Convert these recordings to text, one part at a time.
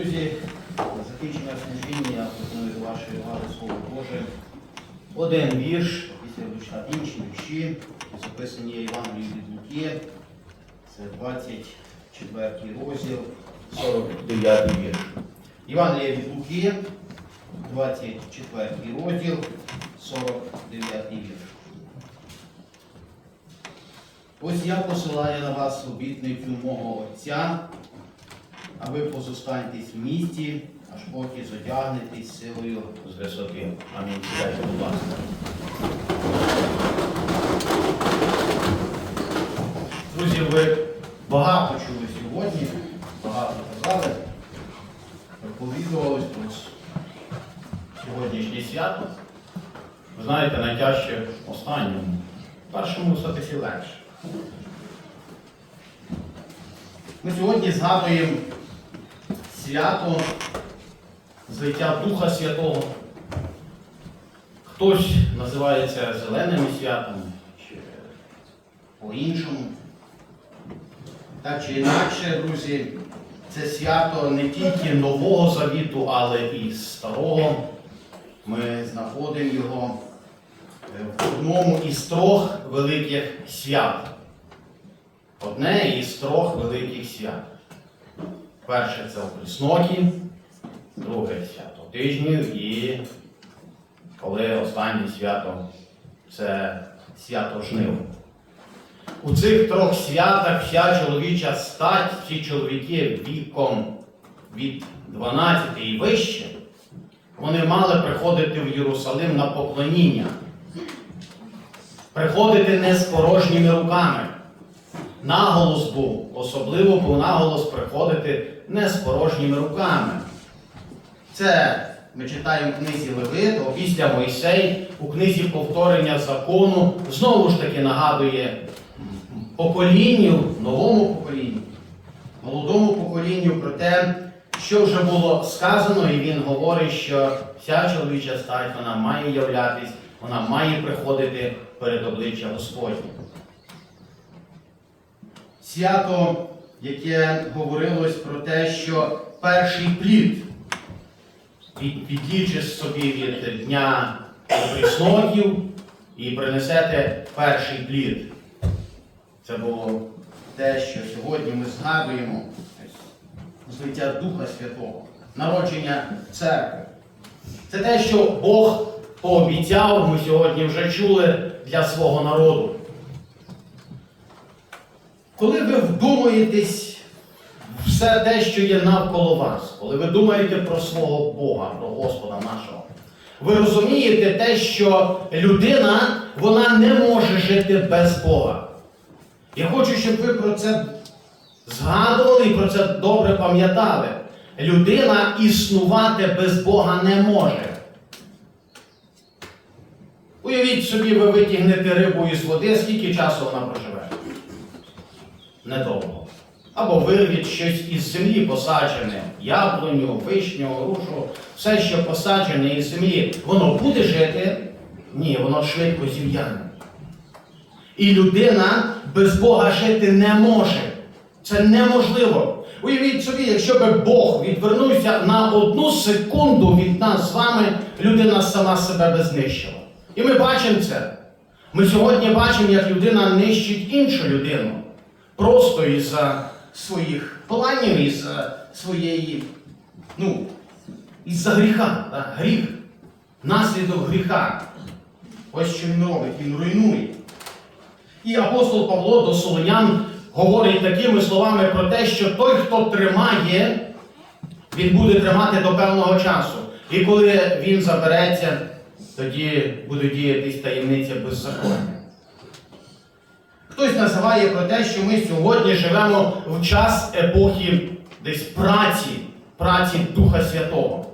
Друзі, закінчення служіння пропоную до вашої уваги Слово Боже. Один вірш, після вірша інші вірші, записані Євангелії від Луки. Це 24 розділ, 49 вірш. Євангелія від Луки, 24 розділ, 49 вірш. Ось я посилаю на вас обітницю мого Отця, а ви позостаньтесь в місті, аж поки зодягнетесь силою з висоти. Амінь. Сідайте, будь ласка. Друзі, ви багато чули сьогодні, багато казали, проповідувались про сьогоднішнє свято. Ви знаєте, найтяжче в останньому. Першому все-таки легше. Ми сьогодні згадуємо свято злиття Духа Святого. Хтось називає це зеленим святом чи по-іншому. Так чи інакше, друзі, це свято не тільки Нового Завіту, але і Старого. Ми знаходимо його в одному із трьох великих свят. Одне із трьох великих свят. Перше це у Опресноті, друге свято тижнів і коли останнє свято це свято жнив. У цих трьох святах вся чоловіча стать, всі чоловіки віком від 12 і вище, вони мали приходити в Єрусалим на поклоніння. Приходити не з порожніми руками. Наголос був, особливо був наголос приходити не з порожніми руками. Це ми читаємо в книзі Левит, після Мойсей, у книзі повторення закону, знову ж таки нагадує поколінню, новому поколінню, молодому поколінню про те, що вже було сказано, і він говорить, що вся чоловіча стать вона має являтись, вона має приходити перед обличчя Господнє свято, яке говорилось про те, що перший плід від- собі від дня присногів і принесете перший плід. Це було те, що сьогодні ми згадуємо злиття Духа Святого, народження церкви. Це те, що Бог пообіцяв, ми сьогодні вже чули для свого народу. Коли ви вдумаєтесь все те, що є навколо вас, коли ви думаєте про свого Бога, про Господа нашого, ви розумієте те, що людина вона не може жити без Бога. Я хочу, щоб ви про це згадували і про це добре пам'ятали. Людина існувати без Бога не може. Уявіть собі, ви витягнете рибу із води, скільки часу вона проживе? Недовго. Або вирвіть щось із землі посаджене, яблуню, вишню, грушу, все, що посаджене із землі, воно буде жити? Ні, воно швидко зів'яне. І людина без Бога жити не може. Це неможливо. Уявіть собі, якщо би Бог відвернувся на одну секунду від нас з вами, людина сама себе би знищила. І ми бачимо це. Ми сьогодні бачимо, як людина нищить іншу людину. Просто із-за своїх планів, із-за своєї, ну, із-за гріха. Так? Гріх. Наслідок гріха. Ось що він робить, він руйнує. І апостол Павло до Солонян говорить такими словами про те, що той, хто тримає, він буде тримати до певного часу. І коли він забереться, тоді буде діятись таємниця беззаконня. Хтось називає про те, що ми сьогодні живемо в час епохи десь праці, праці Духа Святого.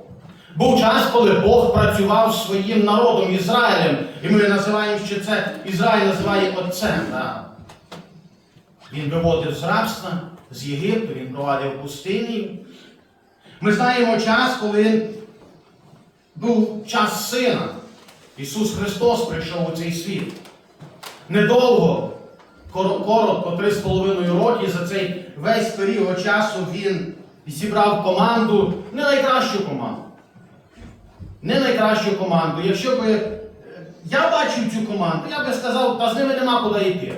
Був час, коли Бог працював своїм народом Ізраїлем, і ми називаємо, що це Ізраїль називає Отцем. Да? Він виводив з рабства, з Єгипту, він провадив пустині. Ми знаємо час, коли був час сина. Ісус Христос прийшов у цей світ. Недовго, коротко, три з половиною роки, за цей весь період часу Він зібрав команду, не найкращу команду. Не найкращу команду. Якщо би е, я бачив цю команду, я би сказав, та з ними нема куди йти.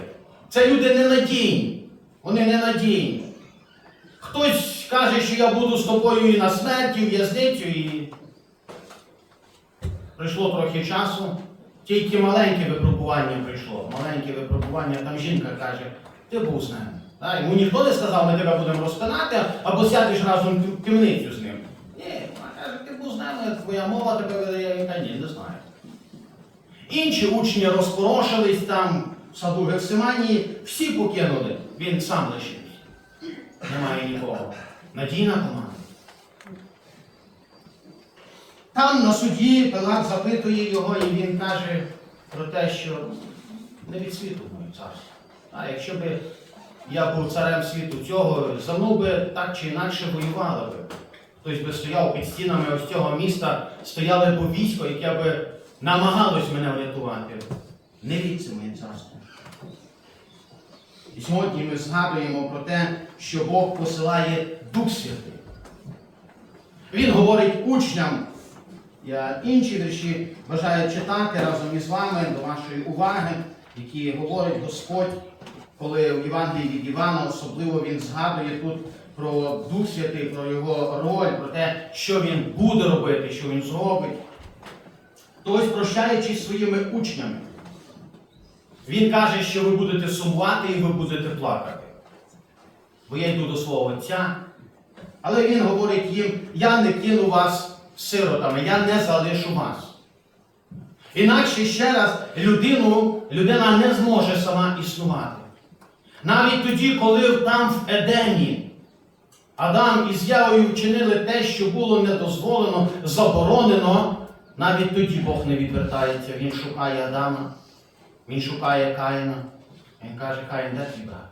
Це люди ненадійні. Вони ненадійні. Хтось каже, що я буду з тобою і на смерті, в'язницю, і пройшло трохи часу. Тільки маленьке випробування прийшло. Маленьке випробування, там жінка каже, ти був з нами. Да? Йому ніхто не сказав, ми тебе будемо розпинати, або сядеш разом в темницю з ним. Ні, вона каже, ти був з нами, твоя мова тебе видає, кажу, ні, не знаю. Інші учні розпорошились там в саду Гефсиманії, всі покинули, він сам лишився. Немає нікого. Надійна команда. Там на суді Пилат запитує його, і він каже про те, що не від світу моє царство. А якщо б я був царем світу цього, за мною би так чи інакше воювали би. Хтось би стояв під стінами ось цього міста, стояли б військо, яке би намагалось мене врятувати. Не від це моє царство. І сьогодні ми згадуємо про те, що Бог посилає Дух Святий. Він говорить учням. Я інші вірші бажаю читати разом із вами до вашої уваги, які говорить Господь, коли в Євангелії від Івана особливо він згадує тут про Дух Святий, про його роль, про те, що він буде робити, що він зробить. То ось прощаючись своїми учнями, він каже, що ви будете сумувати і ви будете плакати. Бо я йду до свого Отця. Але він говорить їм: я не кину вас сиротами, я не залишу вас. Інакше ще раз людину, людина не зможе сама існувати. Навіть тоді, коли там в Едені Адам із Явою вчинили те, що було недозволено, заборонено, навіть тоді Бог не відвертається. Він шукає Адама, він шукає Каїна. Він каже, Каїн, де твій брат?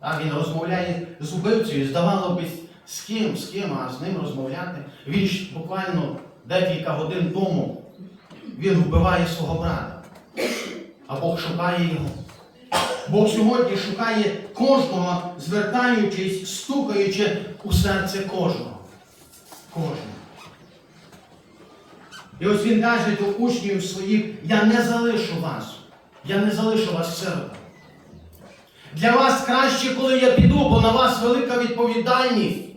А він розмовляє з убивцею, здавало би, з ким, з ким, а з ним розмовляти. Він ж буквально декілька годин тому він вбиває свого брата. А Бог шукає його. Бог сьогодні шукає кожного, звертаючись, стукаючи у серце кожного. Кожного. І ось він каже до учнів своїх: я не залишу вас, я не залишу вас сиротами. Для вас краще, коли я піду, бо на вас велика відповідальність.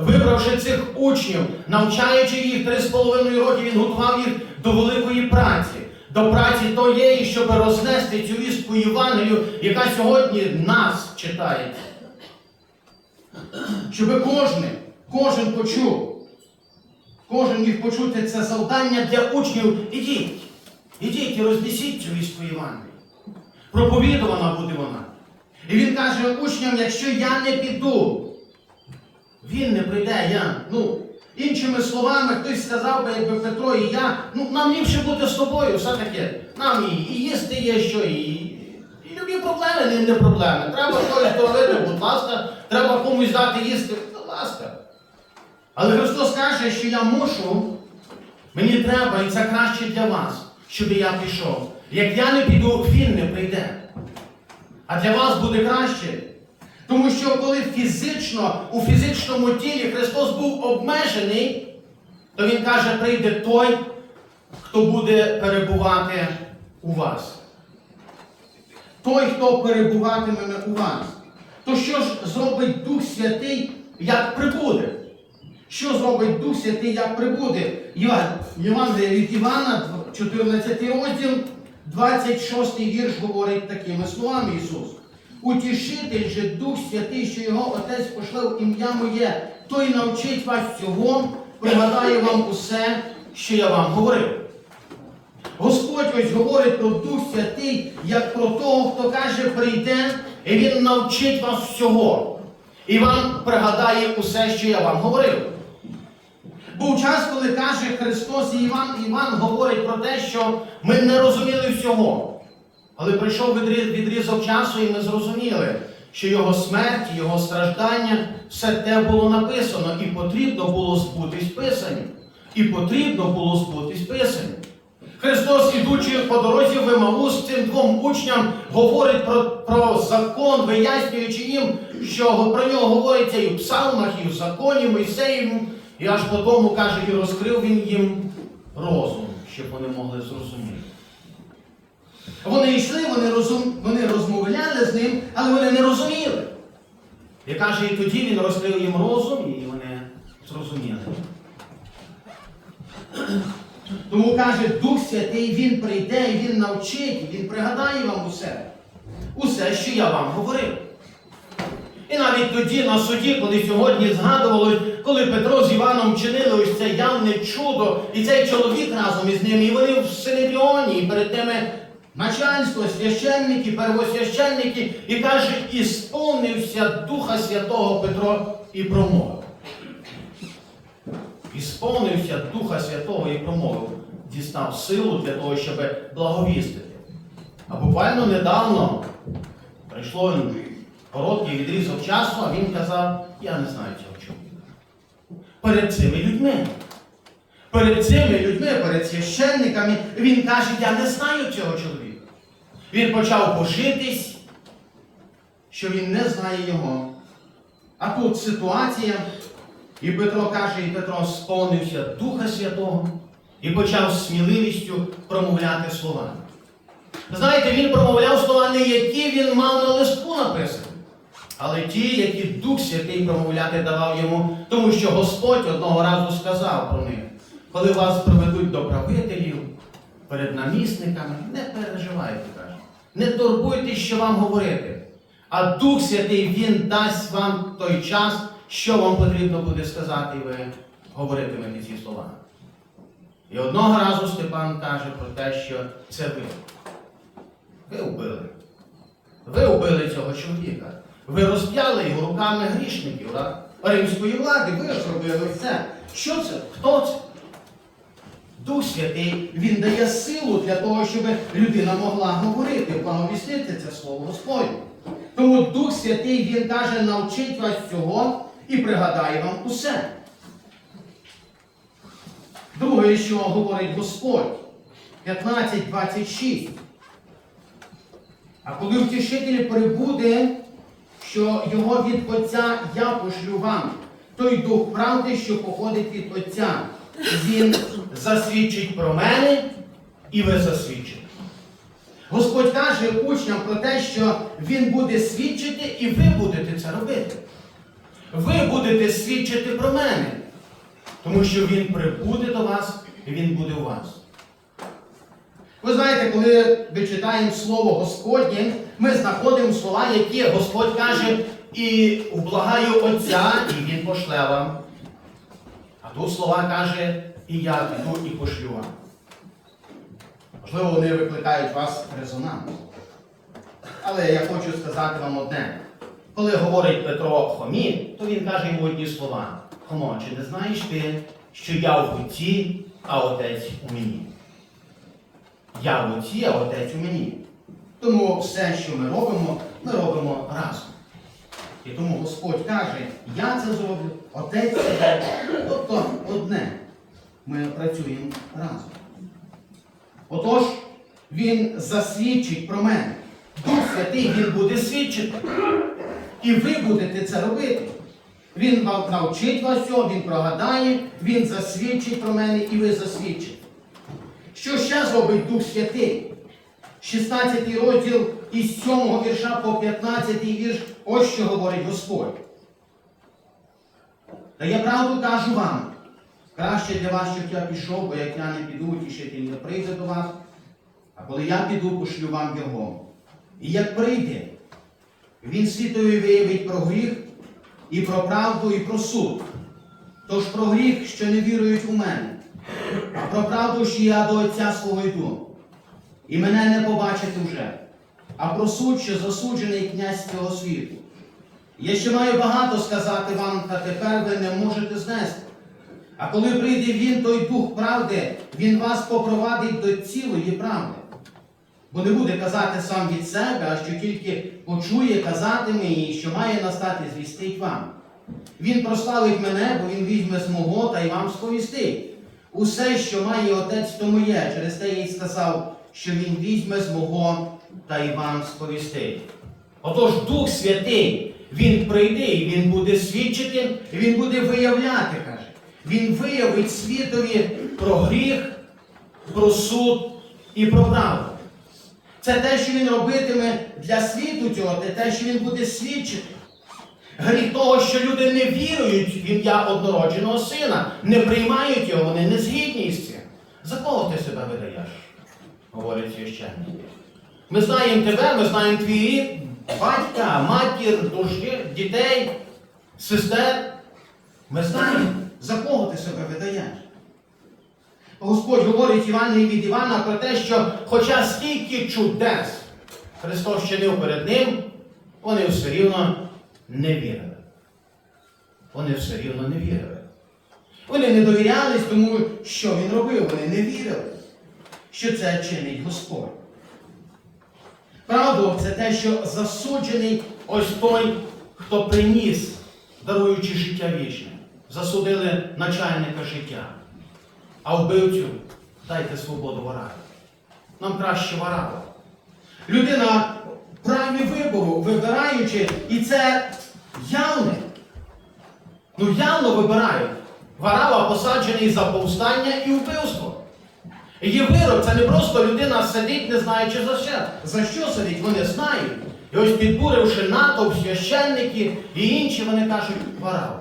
Вибравши цих учнів, навчаючи їх три з половиною роки, він готував їх до великої праці, до праці тієї, щоб рознести цю вістку Євангелію, яка сьогодні нас читається. Щоб кожен, кожен почув, кожен міг почути це завдання для учнів. Ідіть, ідіть і рознесіть цю вістку Євангелію. Проповідувана буде вона. І він каже учням, якщо я не піду, він не прийде, я. Ну, іншими словами, хтось сказав би, якби Петро і я, ну нам ліпше бути з тобою, все-таки. Нам і, і їсти є що, і, і любі проблеми не, не проблеми. Треба когось здоровити, будь ласка, треба комусь дати їсти, будь ласка. Але Христос каже, що я мушу, мені треба, і це краще для вас, щоб я пішов. Як я не піду, він не прийде. А для вас буде краще. Тому що коли фізично, у фізичному тілі Христос був обмежений, то Він каже, прийде той, хто буде перебувати у вас. Той, хто перебуватиме у вас. То що ж зробить Дух Святий, як прибуде? Що зробить Дух Святий, як прибуде? Єван- Євангелія від Івана, 14 розділ, 26 вірш говорить такими словами Ісус. Утішитель же Дух Святий, що його Отець пошле в ім'я моє, той навчить вас цього, пригадає вам усе, що я вам говорив. Господь ось говорить про Дух Святий, як про того, хто каже, прийде, і Він навчить вас всього. І вам пригадає усе, що я вам говорив. Був час, коли каже Христос і Іван, Іван говорить про те, що ми не розуміли всього. Але прийшов відрізок часу, і ми зрозуміли, що його смерть, його страждання, все те було написано, і потрібно було збутись писанням. І потрібно було збутись писанням. Христос, ідучи по дорозі в Емаус, цим двом учням говорить про, про закон, вияснюючи їм, що про нього говориться і в псалмах, і в законі Мойсеєм, і аж по тому каже, і розкрив він їм розум, щоб вони могли зрозуміти. Вони йшли, вони, розум, вони розмовляли з ним, але вони не розуміли. І каже, і тоді він розкрив їм розум, і вони зрозуміли. Тому каже, Дух Святий, Він прийде, і Він навчить, і Він пригадає вам усе. Усе, що я вам говорив. І навіть тоді на суді, коли сьогодні згадували, коли Петро з Іваном чинили ось це явне чудо, і цей чоловік разом із ними, і вони в Синедріоні, і перед тими начальство, священники, первосвященники, і каже, і сповнився Духа Святого Петро і промовив. І сповнився Духа Святого і промовив, дістав силу для того, щоб благовістити. А буквально недавно прийшло короткий відрізок часу, а він казав, я не знаю цього чоловіка. Перед цими людьми. Перед цими людьми, перед священниками, він каже, я не знаю цього чоловіка. Він почав божитись, що він не знає його. А тут ситуація, і Петро каже, і Петро сповнився Духа Святого і почав сміливістю промовляти слова. Знаєте, він промовляв слова не які він мав на листку написані, але ті, які Дух Святий промовляти давав йому, тому що Господь одного разу сказав про них, коли вас проведуть до правителів перед намісниками, не переживайте. Не турбуйтесь, що вам говорити. А Дух Святий Він дасть вам той час, що вам потрібно буде сказати, і ви говоритимете ці слова. І одного разу Степан каже про те, що це ви. Ви вбили. Ви вбили цього чоловіка. Ви розп'яли його руками грішників, римської влади, ви зробили це. Що це? Хто це? Дух Святий, Він дає силу для того, щоб людина могла говорити, благовістити це слово Господнє. Тому Дух Святий, Він каже, навчить вас цього і пригадає вам усе. Друге, що говорить Господь, 15.26. А коли втішитель прибуде, що його від Отця я пошлю вам, той дух правди, що походить від Отця, він засвідчить про мене, і ви засвідчите. Господь каже учням про те, що Він буде свідчити, і ви будете це робити. Ви будете свідчити про мене, тому що Він прибуде до вас і Він буде у вас. Ви знаєте, коли ми читаємо Слово Господнє, ми знаходимо слова, які Господь каже, і вблагаю Отця, і Він пошле вам. Тут слова каже, і я піду і пошлю вам. Можливо, вони викликають вас резонанс. Але я хочу сказати вам одне. Коли говорить Петро Хомі, то він каже йому одні слова. Хомо, чи не знаєш ти, що я в отці, а отець у мені? Я в отці, а отець у мені. Тому все, що ми робимо, ми робимо разом. І тому Господь каже, я це зроблю, отець. Тобто одне. Ми працюємо разом. Отож, Він засвідчить про мене. Дух Святий Він буде свідчити. І ви будете це робити. Він навчить вас цього, він прогадає, він засвідчить про мене і ви засвідчите. Що ще зробить Дух Святий? 16 розділ із 7 вірша по 15 вірш, ось що говорить Господь. Та я правду кажу вам, краще для вас, щоб я пішов, бо як я не піду, утішитель не прийде до вас, а коли я піду, пошлю вам його. І як прийде, він світові виявить про гріх, і про правду, і про суд. Тож про гріх, що не вірують у мене, а про правду, що я до Отця свого йду. І мене не побачите вже, а про суд, що засуджений князь цього світу. Я ще маю багато сказати вам, та тепер ви не можете знести. А коли прийде він, той дух правди, він вас попровадить до цілої правди. Бо не буде казати сам від себе, а що тільки почує, казатиме і що має настати, звістить вам. Він прославить мене, бо він візьме з мого та й вам сповістить. Усе, що має отець, то моє. Через те я й сказав, що він візьме з мого та й вам сповістить. Отож Дух Святий, Він прийде і Він буде свідчити, Він буде виявляти, каже. Він виявить світові про гріх, про суд і про правду. Це те, що він робитиме для світу цього, це те, що він буде свідчити. Гріх того, що люди не вірують в ім'я однородженого сина, не приймають його, вони не згідні з цим. За кого ти себе видаєш? говорить священник. Ми знаємо тебе, ми знаємо твій рід, батька, матір, душі, дітей, сестер. Ми знаємо, за кого ти себе видаєш. Господь говорить Івану від Івана про те, що хоча скільки чудес Христос чинив перед ним, вони все рівно не вірили. Вони все рівно не вірили. Вони не довірялись тому, що він робив. Вони не вірили, що це чинить Господь. Правда, це те, що засуджений ось той, хто приніс, даруючи життя вічне. Засудили начальника життя. А вбивцю дайте свободу варати. Нам краще варало. Людина праві вибору, вибираючи, і це явне. Ну явно вибирають. Варава посаджений за повстання і вбивство. Її вирок це не просто людина сидить, не знаючи за що. За що сидить, вони знають. І ось підбуривши натовп, священники і інші, вони кажуть, вараву.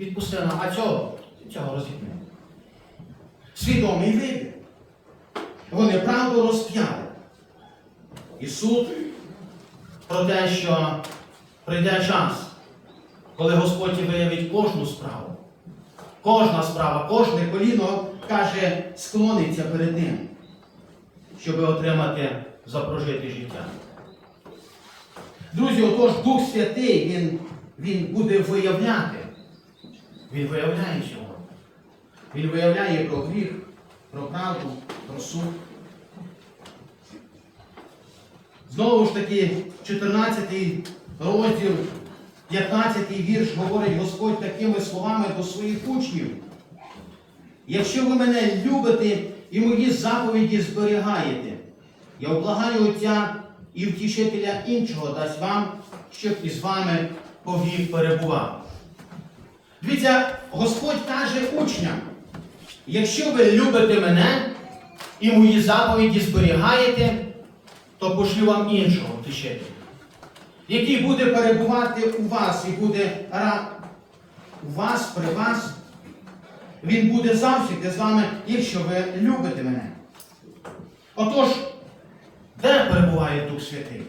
Відпусти нам, а цього, цього розіпни. Свідомий вибір. Вони правду розп'яли. І суд про те, що прийде час, коли Господь виявить кожну справу. Кожна справа, кожне коліно каже, склониться перед ним, щоб отримати запрожити життя. Друзі, отож Дух Святий, Він, він буде виявляти. Він виявляє цього. Він виявляє про гріх, про правду, про суд. Знову ж таки, 14 розділ, 15 вірш говорить Господь такими словами до своїх учнів. Якщо ви мене любите і мої заповіді зберігаєте, я облагаю Отця і втішителя іншого дасть вам, щоб із вами повік перебував. Дивіться, Господь каже учням, якщо ви любите мене і мої заповіді зберігаєте, то пошлю вам іншого втішителя, який буде перебувати у вас і буде у вас, при вас. Він буде завжди з вами, якщо ви любите мене. Отож, де перебуває Дух Святий?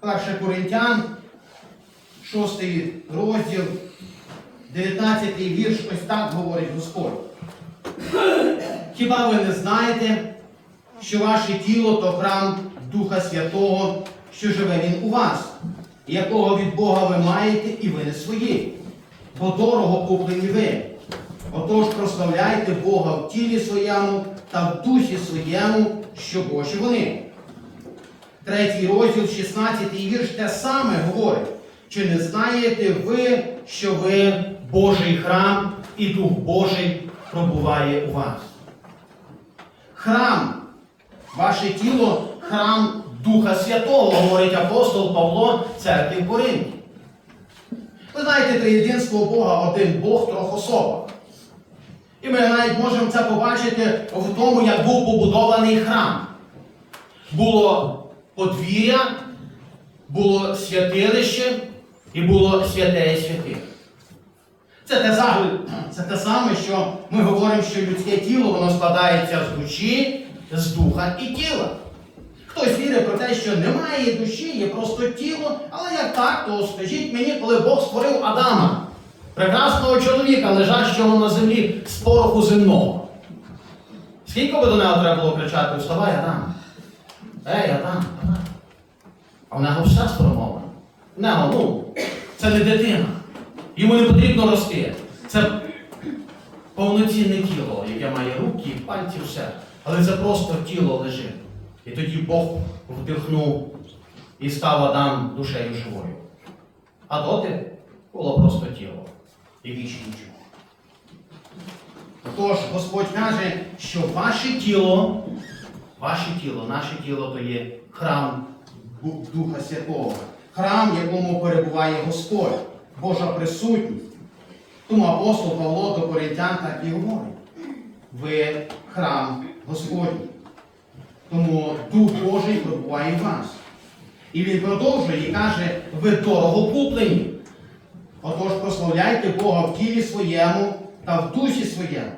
Перше Коринтян, 6 розділ, 19 вірш, ось так говорить Господь. Хіба ви не знаєте, що ваше тіло то храм Духа Святого, що живе Він у вас, якого від Бога ви маєте, і ви не свої, бо дорого куплені ви. Отож прославляйте Бога в тілі своєму та в дусі своєму, що Божі вони. Третій розділ, 16 вірш, те саме говорить. Чи не знаєте ви, що ви Божий храм і Дух Божий пробуває у вас? Храм, ваше тіло, храм Духа Святого, говорить апостол Павло церкві в Коринті. Ви знаєте, триєдинство Бога один Бог трьох особах. І ми навіть можемо це побачити в тому, як був побудований храм. Було подвір'я, було святилище і було святе і святих. Це те, саме, це те саме, що ми говоримо, що людське тіло воно складається з душі, з духа і тіла. Хтось вірить про те, що немає душі, є просто тіло, але як так, то скажіть мені, коли Бог створив Адама, прекрасного чоловіка, лежащого на землі з пороху земного. Скільки би до нього треба було кричати, вставай, Адам. Ей, Адам, Адам. А в нього все сформовано. В нього, ну, це не дитина. Йому не потрібно рости. Це повноцінне тіло, яке має руки, пальці, все. Але це просто тіло лежить. І тоді Бог вдихнув і став Адам душею живою. А доти було просто тіло і більше нічого. Отож, Господь каже, що ваше тіло, ваше тіло, наше тіло то є храм Духа Святого, храм, в якому перебуває Господь, Божа присутність. Тому апостол Павло до Коринтян так і говорить. Ви храм Господній. Тому Дух Божий перебуває в вас. І він продовжує і каже, ви дорого куплені. Отож прославляйте Бога в тілі своєму та в дусі своєму.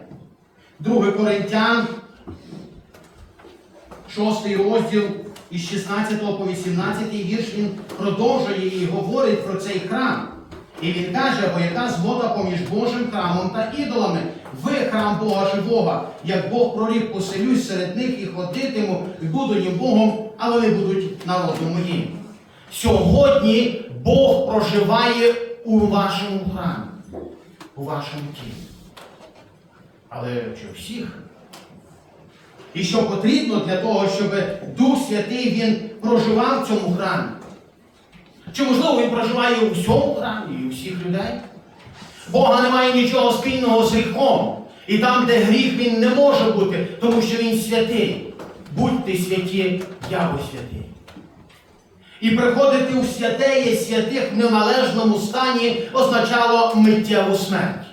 2 Коринтян, 6 розділ із 16 по 18 вірш він продовжує і говорить про цей храм. І він каже, бо яка згода поміж Божим храмом та ідолами. Ви храм Бога живого, як Бог прорік поселюсь серед них і ходитиму, і буду їм Богом, а вони будуть народом моїм. Сьогодні Бог проживає у вашому храмі, у вашому тілі. Але чи всіх? І що потрібно для того, щоб Дух Святий він проживав в цьому храмі? Чи можливо він проживає у всьому храмі і у всіх людей? Бога немає нічого спільного з гріхом. І там, де гріх, він не може бути, тому що він святий. Будьте святі, я бо святий. І приходити у святеє святих в неналежному стані означало миттєву смерть.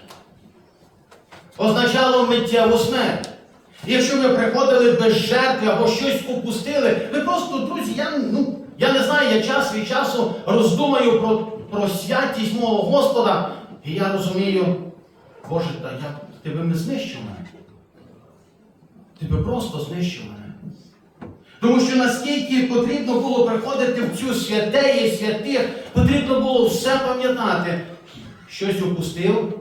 Означало миттєву смерть. Якщо ви приходили без жертви або щось упустили, ви просто, друзі, я, ну, я не знаю, я час від часу роздумаю про, про святість мого Господа, і я розумію, Боже, та я, ти би не знищив мене. Ти би просто знищив мене. Тому що наскільки потрібно було приходити в цю святеє святих, потрібно було все пам'ятати. Щось упустив,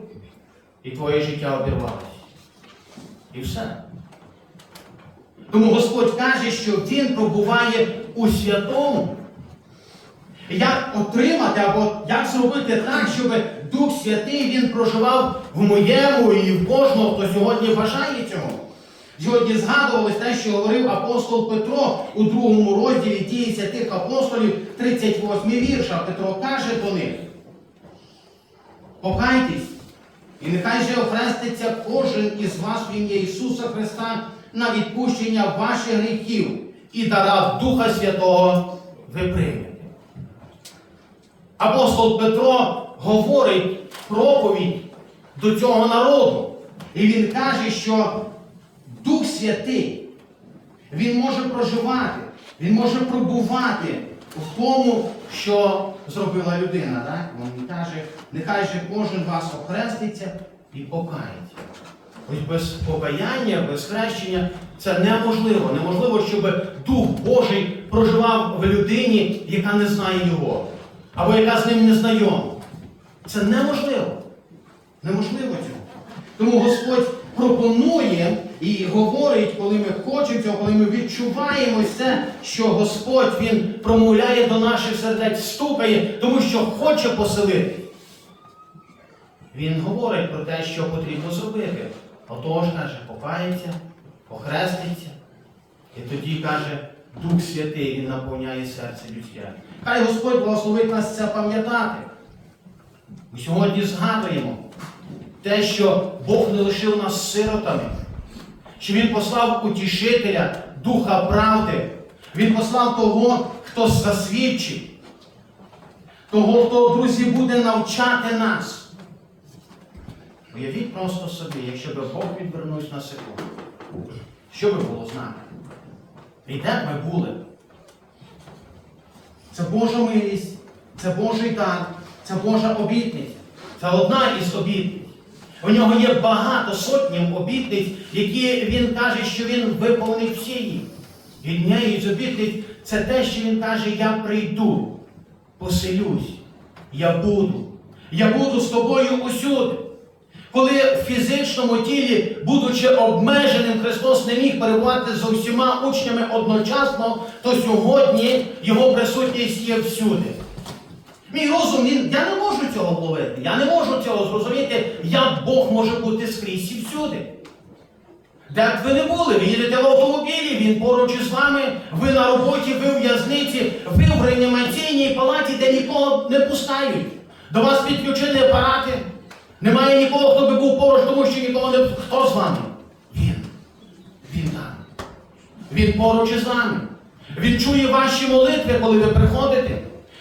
і твоє життя обірвалося. І все. Тому Господь каже, що Він пробуває у святому. Як отримати або як зробити так, щоб Дух Святий Він проживав в моєму і в кожного, хто сьогодні бажає цього. Сьогодні згадувалось те, що говорив апостол Петро у другому розділі дії святих апостолів, 38 вірша. Петро каже до них: Покайтесь, і нехай же охреститься кожен із вас в ім'я Ісуса Христа на відпущення ваших гріхів і дарав Духа Святого ви приймете. Апостол Петро говорить проповідь до цього народу. І він каже, що Дух Святий, Він може проживати, Він може пробувати в тому, що зробила людина. Так? Він каже, нехай же кожен вас охреститься і покається. Ось без покаяння, без хрещення це неможливо. Неможливо, щоб Дух Божий проживав в людині, яка не знає його, або яка з ним не знайома. Це неможливо. Неможливо цього. Тому Господь пропонує і говорить, коли ми хочемо цього, коли ми відчуваємо це, що Господь Він промовляє до наших сердець, стукає, тому що хоче поселити. Він говорить про те, що потрібно зробити. Отож, каже, покається, похреститься. І тоді каже, Дух Святий Він наповняє серце людське. Хай Господь благословить нас це пам'ятати. Ми сьогодні згадуємо те, що Бог не лишив нас сиротами, що Він послав утішителя, Духа правди. Він послав того, хто засвідчить, того, хто, друзі, буде навчати нас. Уявіть просто собі, якщо б Бог відвернувся на секунду, що би було з нами? І де б ми були? Це Божа милість, це Божий дар, це Божа обітниця. Це одна із обітниць. У нього є багато сотнів обітниць, які він каже, що він виповнить всі їх. Однією з обітниць це те, що він каже, я прийду, поселюсь, я буду. Я буду з тобою усюди. Коли в фізичному тілі, будучи обмеженим, Христос не міг перебувати з усіма учнями одночасно, то сьогодні Його присутність є всюди. Мій розум, я не можу цього вловити, я не можу цього зрозуміти, як Бог може бути скрізь і всюди. Де б ви не були, ви їдете в автомобілі, він поруч із вами, ви на роботі, ви в в'язниці, ви в реанімаційній палаті, де нікого не пускають. До вас підключені апарати, Немає нікого, хто би був поруч, тому що нікого не хто з вами? Він. Він там. Він поруч із вами. Він чує ваші молитви, коли ви приходите.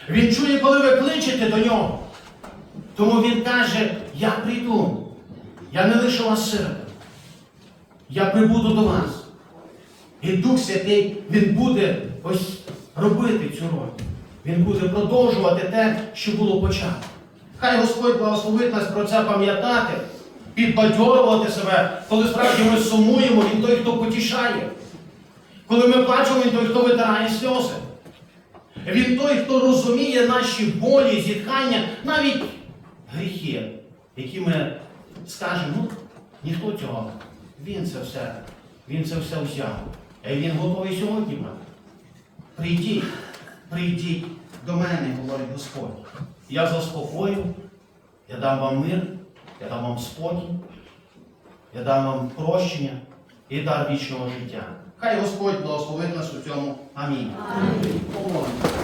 Він чує, коли ви кличете до нього. Тому він каже, я прийду. Я не лишу вас сиротами. Я прибуду до вас. І Дух Святий, Він буде ось робити цю роль. Він буде продовжувати те, що було почато. Хай Господь благословить нас про це пам'ятати, підбадьорувати себе, коли справді ми сумуємо, Він той, хто потішає. Коли ми плачемо, Він той, хто витирає сльози. Він той, хто розуміє наші болі, зітхання, навіть гріхи, які ми скажемо, ну, ніхто цього. Він це все, він це все взяв. І він готовий сьогодні. Прийдіть, прийдіть до мене, говорить Господь. Я заспокою, я дам вам мир, я дам вам спокій, я дам вам прощення і дар вічного життя. Хай Господь благословить нас у цьому. Амінь. Помолимося.